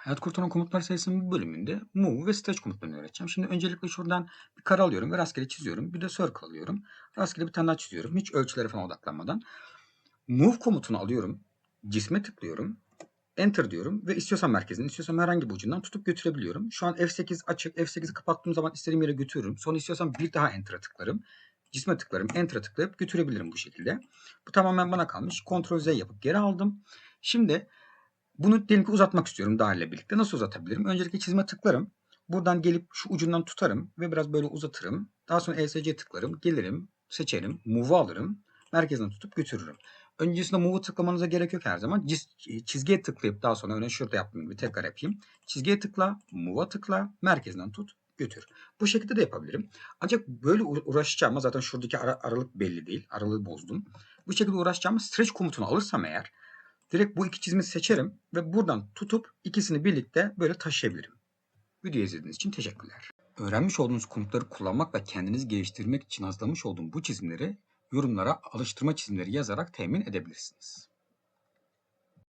Hayat kurtaran komutlar sayısının bölümünde move ve stretch komutlarını öğreteceğim. Şimdi öncelikle şuradan bir kare alıyorum ve rastgele çiziyorum. Bir de circle alıyorum. Rastgele bir tane daha çiziyorum. Hiç ölçülere falan odaklanmadan. Move komutunu alıyorum. Cisme tıklıyorum. Enter diyorum ve istiyorsam merkezini, istiyorsam herhangi bir ucundan tutup götürebiliyorum. Şu an F8 açık. F8'i kapattığım zaman istediğim yere götürürüm. Sonra istiyorsam bir daha Enter'a tıklarım. Cisme tıklarım. Enter'a tıklayıp götürebilirim bu şekilde. Bu tamamen bana kalmış. Ctrl Z yapıp geri aldım. Şimdi bunu diyelim ki uzatmak istiyorum dahille birlikte. Nasıl uzatabilirim? Öncelikle çizime tıklarım. Buradan gelip şu ucundan tutarım ve biraz böyle uzatırım. Daha sonra ESC tıklarım. Gelirim, seçerim, move'u alırım. Merkezden tutup götürürüm. Öncesinde move'u tıklamanıza gerek yok her zaman. Ciz- Çizgiye tıklayıp daha sonra örneğin şurada yaptığım gibi tekrar yapayım. Çizgiye tıkla, move'a tıkla, merkezden tut, götür. Bu şekilde de yapabilirim. Ancak böyle uğra- uğraşacağıma zaten şuradaki ara- aralık belli değil. Aralığı bozdum. Bu şekilde uğraşacağıma stretch komutunu alırsam eğer direkt bu iki çizimi seçerim ve buradan tutup ikisini birlikte böyle taşıyabilirim. Video izlediğiniz için teşekkürler. Öğrenmiş olduğunuz komutları kullanmak ve kendinizi geliştirmek için hazırlamış olduğum bu çizimleri yorumlara alıştırma çizimleri yazarak temin edebilirsiniz.